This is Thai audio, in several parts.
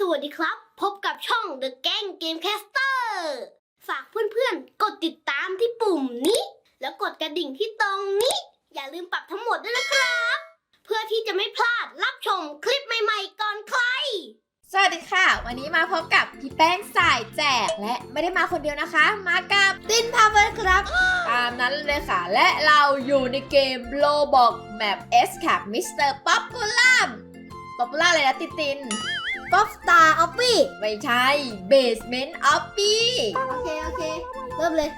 สวัสดีครับ พบกับช่อง The Gang Gamecaster ฝากเพื่อนๆ กดติดตามที่ปุ่มนี้ แล้วกดกระดิ่งที่ตรงนี้ อย่าลืมปรับทั้งหมดด้วยนะครับ เพื่อที่จะไม่พลาดรับชมคลิปใหม่ๆก่อนใคร สวัสดีค่ะ วันนี้มาพบกับพี่แป้งสายแจกและไม่ได้มาคนเดียวนะคะ มากับตินพาเวอร์ครับ ตามนั้นเลยค่ะ และเราอยู่ในเกมโลบอกแมป S ค่ะมิสเตอร์ป๊อปปูล่าป๊อปปูล่าเลยนะตินติน ป๊อปสตาร์ออฟฟี่ไม่ใช่เบสเมนต์ออฟปี้โอเค โอเค เริ่มเลย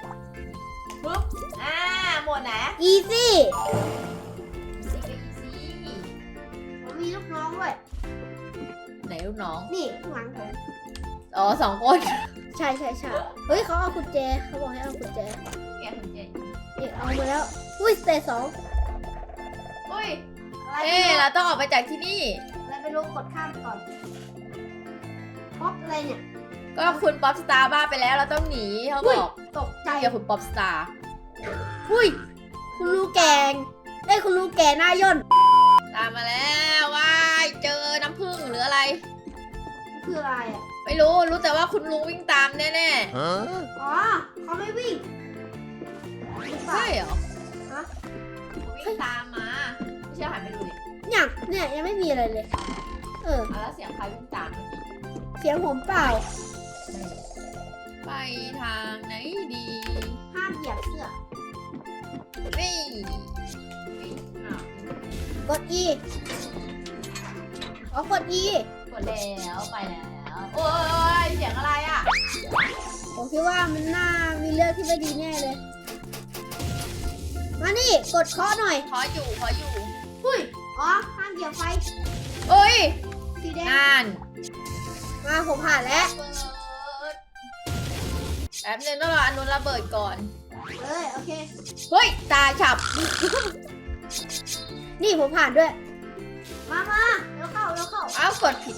ปุ๊บ อ่า หมดนะอีซี่ซีก็อีซี่ผมมีลูกน้องด้วย ไหนลูกน้อง นี่ข้างหลังผม อ๋อสองคน ใช่ใช่ใช่เฮ้ยเขาเอากุญแจเขาบอกให้เอากุญแจแกคุณเจนนี่เอามาแล้ว อุ้ยสเตจสองอุ้ย อะไรเอ๊ะเราต้องออกไปจากที่นี่ อะไรไปลงกดข้ามก่อน ป๊อปอะไรเนี่ย ก็คุณป๊อปสตาร์บ้าไปแล้วเราต้องหนีเขาบอก ตกใจเดี๋ยวคุณป๊อปสตาร์อุ้ย คุณลูกแกงได้ยคุณลูกแกหน้าย่น ตามมาแล้วว้ายเจอน้ำผึ้งหรืออะไร คืออะไรอะ ไม่รู้รู้แต่ว่าคุณลุงวิ่งตามแน่ Huh? อ๋อเขาไม่วิ่งๆใช่เหรอฮะวิ่งตามมาไม่เชื่อหันไปดูดิเนี่ยเนี่ยยังไม่มีอะไรเลย เออเอาแล้วเสียงใครวิ่งตามเมื่อกี้ เสียงผมเปล่า ไปทางไหนดี ห้ามเหยียบเสื้อ นี่วิ่งอ้าวกด E อ๋อกด E กดแล้วไปแล้ว โอ้ยเสียงอะไรอะ ผมคิดว่ามันน่ามีเรื่องที่ไม่ดีแน่เลย มานี่ กดเคาะหน่อย ขออยู่ขออยู่ หุ้ย อ๋อ ห้ามเหยียบไฟ เอ้ย สีแดง นั่น มาผมผ่านแล้วเปิดแป๊บนึงต้องรออันนู้นระเบิดก่อน เออโอเค เฮ้ย ตาฉับ นี่ผมผ่านด้วย มามาแล้วเข้าแล้วเข้าอ้าวกดผิด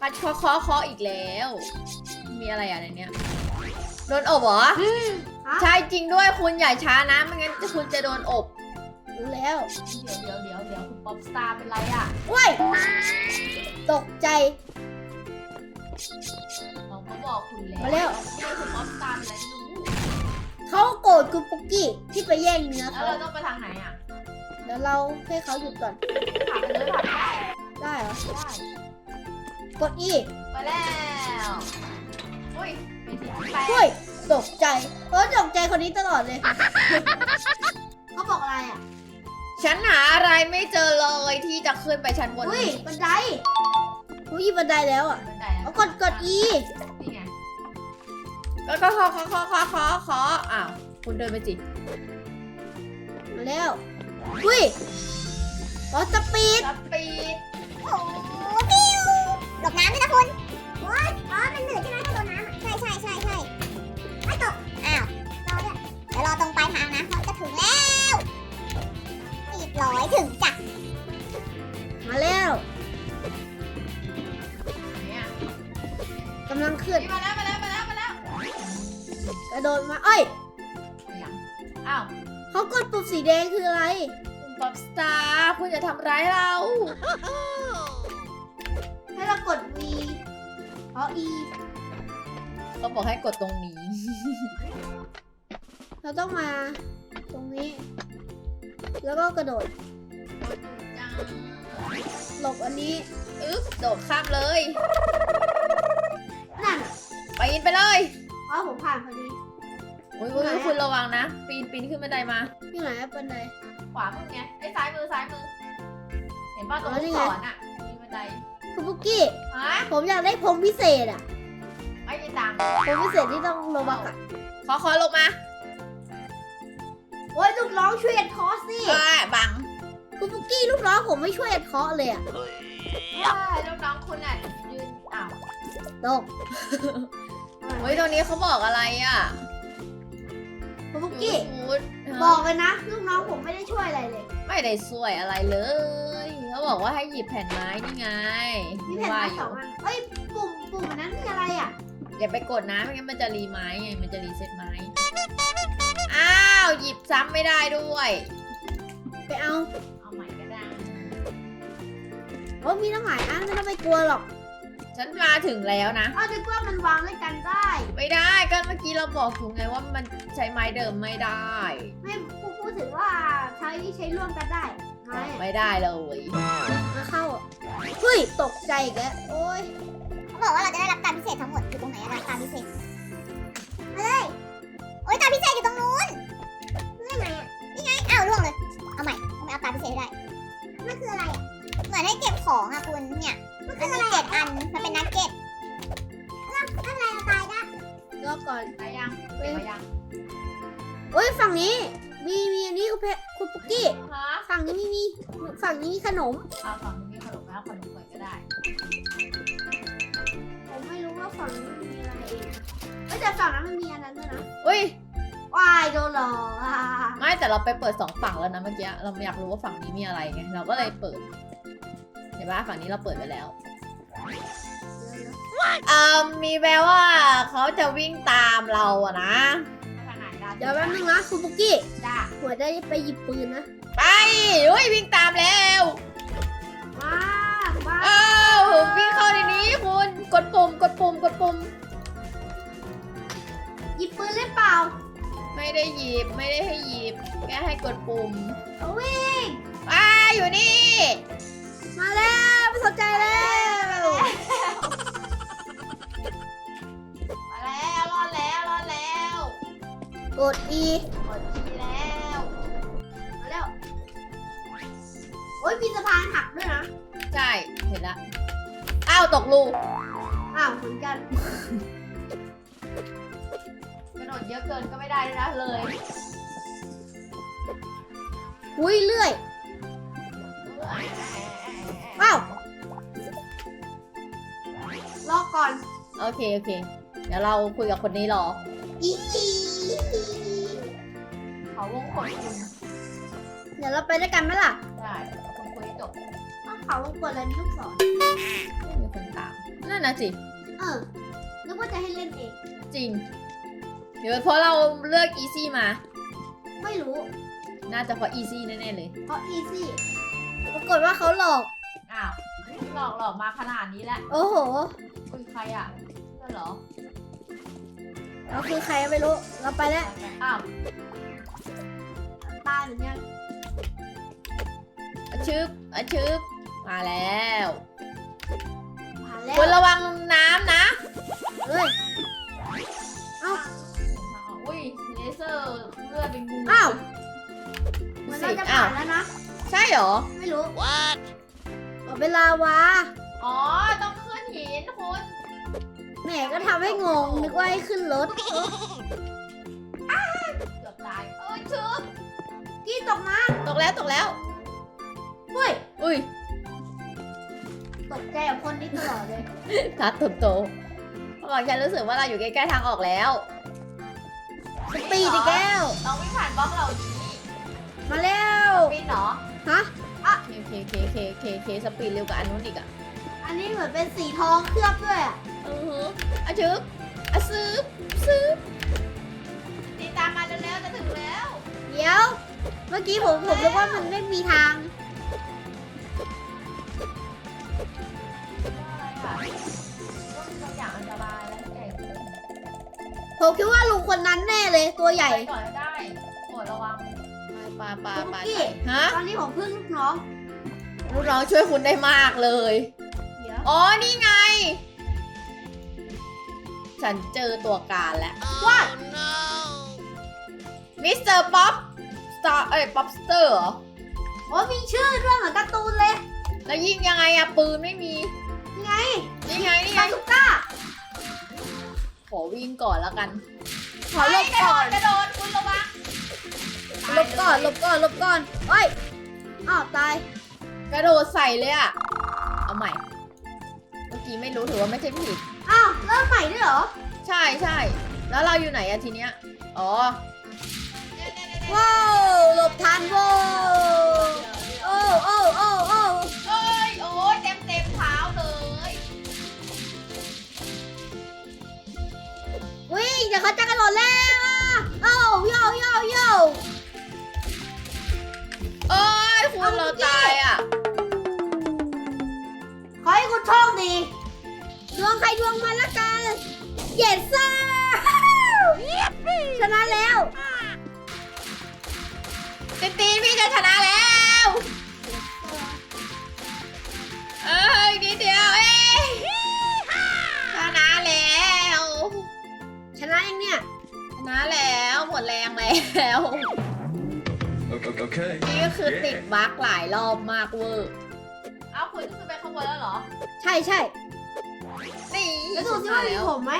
มาเคาะเคาะเคาะอีกแล้ว มีอะไรอะในเนี้ยโดนอบเหรอ ฮะใช่จริงด้วยคุณอย่าช้านะไม่งั้นคุณจะโดนอบ รู้แล้วเดี๋ยวเดี๋ยวเดี๋ยวเดี๋ยวคุณป๊อปสตาร์เป็นไรอะเว้ยตกใจ เราก็บอกคุณแล้วมาเร็วนี่คุณป๊อปสตาร์เป็นไรไม่รู้เขาโกรธคุณปุกกี้ที่ไปแย่งเนื้อแล้วเขาเราต้องไปทางไหนอะเดี๋ยวเราให้เขาหยุดก่อนผ่านไปเลยผ่านไปได้ได้เหรอ ได้กด E ไปแล้วอุ้ยไม่เสียงแปลเฮ้ยตกใจเออตกใจคนนี้ตลอดเลย เขาบอกอะไรอะ ฉันหาอะไรไม่เจอเลยที่จะขึ้นไปชั้นบนอุ้ยบันไดอุ้ยบันไดแล้วอะบันไดเอากดกด E นี่ไงก็ก็ขอขอขอขอขอขออ้าวคุณเดินไปจิมาแล้วอุ้ยรถสปีดสปี ระโดดมาเอ้ยยังอ้าวเขากดปุ่มสีแดงคืออะไรคุณป๊อปสตาร์คุณจะทำร้ายเรา ให้เรากด V เพราะ E เขาบอกให้กดตรงนี้ เราต้องมา ตรงนี้ แล้วก็กระโดดหลบอันนี้อึ๊บโดดข้ามเลย นั่นอะปีนไปเลย อ๋อผมผ่านพอดี อุ้ยอุ้ยอุ๊ยคุณระวังนะ ปีนปีนขึ้นบันไดมา ที่ไหนอะบันได ขวามือไงไอ้ซ้ายมือซ้ายมือ เห็นป่ะตรงอ๋อนี่ลูกไง ศรอะมีบันไดคุณปุกกี้ ฮะผมอยากได้พรมพิเศษอะไม่มีตังค์พรมพิเศษที่ต้องลงมากัดขอขอลงมาโอ้ยลูกน้องช่วยเอ็ดคอร์สสิเอ้ยบังคุณปุกกี้ลูกน้องผมไม่ช่วยเอ็ดคอร์สเลยอะใช่ลูกน้องคุณอะยืนอ้าวตกเฮ้ยตรงนี้เขาบอกอะไรอะ คุณปุกกี้ ฟูดบอกเลยนะลูกน้องผมไม่ได้ช่วยอะไรเลย ไม่ได้ช่วยอะไรเลยเขาบอกว่าให้หยิบแผ่นไม้นี่ไงมีแผ่นว่าไม้อสอยู่งอันเอ้ยปุ่มปุ่มอันนั้นคืออะไรอะ อย่าไปกดนะไม่งั้นมันจะรีไม้ไงมันจะรีเซ็ตไม้อ้าวหยิบซ้ำไม่ได้ด้วยไปเอาเอาใหม่ก็ได้อ้มีตั้งหลายอันไม่ต้องไปกลัวหรอก ฉันมาถึงแล้วนะอ้าวจะกลัวมันวางด้วยกันได้ ไม่ได้ก็เมื่อกี้เราบอกอยู่ไงว่ามันใช้ไม้เดิมไม่ได้ไม่พูดพูดถึงว่าใช้ใช้ร่วมกันได้ไหมไม่ได้เลยมาเข้าเฮ้ยตกใจอีกแล้วโอ้ยเขาบอกว่าเราจะได้รับการพิเศษทั้งหมดอยู่ตรงไหนอะรับการพิเศษมาเลยโอ้ยการพิเศษอยู่ตรงนู้นนี่ไงอะนี่ไงอ้าวล่วงเลยเอาใหม่เอาไปเอาการพิเศษให้ได้มันคืออะไรอะเหมือนให้เก็บของอะคุณเนี่ย มันมีเจ็ดอัน มันเป็นนักเก็ตอะไรเราตายได้รอก่อนไปยังไปยังโอ้ยฝั่งนี้ มีมีอันนี้คุณเพคุณปุกกี้ ฮะฝั่งนี้ไม่มีฝั่งนี้มีขนม เอาฝั่งนี้มีขนมแล้วขนมก่อนก็ได้ผมไม่รู้ว่าฝั่งนี้มีอะไรเองเอ้ยแต่ฝั่งนั้นมันมีอันนั้นด้วยนะอุ้ยวายโดนหลอกอะไม่แต่เราไปเปิดสองฝั่งแล้วนะเมื่อกี้ เราอยากรู้ว่าฝั่งนี้มีอะไรไง เราก็เลยเปิด เห็นปะฝั่งนี้เราเปิดไปแล้วเอ่อมีแววว่าเขาจะวิ่งตามเราอะนะเดี๋ยวแป๊บนึงนะคุณปุกกี้จ้าหัวได้ไปหยิบปืนนะไปอุ้ยวิ่งตามแล้วว้าว้าอ้าววิ่งเข้าในนี้คุณกดปุ่มกดปุ่มกดปุ่มหยิบปืนเลยเปล่าไม่ได้หยิบไม่ได้ให้หยิบแค่ให้กดปุ่มเอาวิ่ง ด E กดทีแล้วมาแล้วโอ้ยมีสะพานหักด้วยนะ ใช่ เห็นละ อ้าว ตกลูอ้าวเหมือนกัน กระโดดเยอะเกินก็ไม่ได้ด้วยนะเลย อุ้ยเลื่อยอ้าวรอก่อน โอเค โอเค เดี๋ยวเราคุยกับคนนี้รอ อี เขาวงกดคุณเดี๋ยวเราไปด้วยกันไหมล่ะได้คุณคุยให้จบอ้าวเขาวงกดแล้วลูกศรไม่มีคนตามนั่นนะสิเออนึกว่าจะให้เล่นเอง จริง เดี๋ยวเพราะเราเลือก easy มา ไม่รู้ น่าจะเพราะ easy แน่ๆเลย เพราะ easy ปรากฏว่าเขาหลอก อ้าวหลอกหลอกมาขนาดนี้แล้วโอ้โหคุณใครอะเพื่อนเหรอเราคือใครไม่รู้ เราไปแล้ว อ้าว ตายเหมือนกันอะชึบอะชึบมาแล้วผ่านแล้วคุณระวังน้ำนะเฮ้ยอุ้ยเลเซอร์เลือดเป็นงูอ้าวเหมือนเราจะผ่านแล้วนะ ใช่เหรอ ไม่รู้ What เวลาวาอ๋อ ต้องขึ้นหินคุณแหมก็ทำให้งงนึกว่าให้ขึ้นรถ เกือบตาย เอ้ยชึบ กี้ตกมาตกแล้วตกแล้วเฮ้ย อุ้ยตกใจกับคนนี้ตลอดเลยทัดตุ่มโตเขาบอกฉันรู้สึกว่าเราอยู่ใกล้ๆทางออกแล้วสปีดอีกแก้ว เราไม่ผ่านบล็อกเรานี้มาแล้วปีนเหรอฮะเคเคเคเคเคเคสปีดเร็วกว่าอันนู้นอีกอะอันนี้เหมือนเป็นสีทองเคลือบด้วยอะอือฮึอะชึบอะซืบซืบ กี้ผมผมนึกว่ามันไม่มีทางอะไรอะก็มีบางอย่างอันตรายแล้วแก่ขึ้นผมคิดว่าลุงคนนั้นแน่เลยตัวใหญ่ไปก่อนได้โปรดระวังปลาปลาปลาคุกกี้ฮะตอนนี้ผมพึ่งลูกน้องลูกน้องช่วยคุณได้มากเลยเดี๋ยวอ๋อนี่ไง ฉันเจอตัวการแล้วว่ามิสเตอร์ป๊อป สตาร์เอ้ยป๊อปสเตอร์เหรอ โอ้มีชื่อด้วยเหมือนการ์ตูนเลยแล้วยิงยังไงอะปืนไม่มียังไงนี่ไงนี่ไง บาสุก้าขอวิ่งก่อนแล้วกัน ขอหลบก่อนกระโดดคุณระวังหลบก่อนหลบก่อนหลบก่อนเอ้ยอ้าวตาย กระโดดใส่เลยอะเอาใหม่ เมื่อกี้ไม่รู้ถือว่าไม่ใช่ผิด อ้าวเริ่มใหม่ด้วยเหรอ ใช่ใช่ แล้วเราอยู่ไหนอะทีเนี้ย อ๋อ ว้าวหลบทันว้วโอ้โอ้โอ้โอ้เอ้ยโอ้ยเต็มเต็มเท้าเลยวิ่งเดี๋ยวเขาจะกระโดดแล้วอะโอ้โยโยโยเอ้ยคุณเอาเราเมื่อกี้ตายอะใครดวงมันละกันเยสซ่าชนะแล้ว ตินตินพี่จะชนะแล้ว เอ้ยนิดเดียวเองชนะแล้ว ชนะยังเนี่ย ชนะแล้วหมดแรงแล้ว Okay. okay. นี่ก็คือติดบั๊กหลายรอบมากเวอร์ เอ้าคุณขึ้นไปข้างบนแล้วเหรอ ใช่ใช่นี่แล้วดูซิว่ามีผมไหม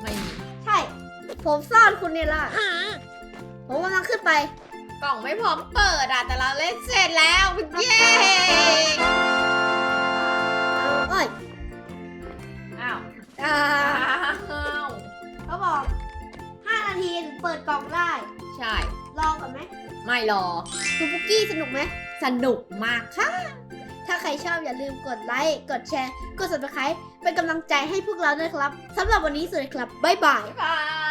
ไม่มี ใช่ ผมซ่อนคุณเนี่ยล่ะ ผมกำลังขึ้นไป กล่องไม่พร้อมเปิดอะ แต่เราเล่นเสร็จแล้วเย้เอาเอ้ยอ้าวอ่าอ้าวเขาบอก 5 นาทีถึงเปิดกล่องได้ ใช่รอก่อนไหมไม่รอคุณปุกกี้สนุกไหม สนุกมากค่ะ ถ้าใครชอบอย่าลืมกดไลค์ กดแชร์ กด subscribe เป็นกำลังใจให้พวกเราด้วยครับสำหรับวันนี้สวัสดีครับ บ๊ายบาย บ๊ายบาย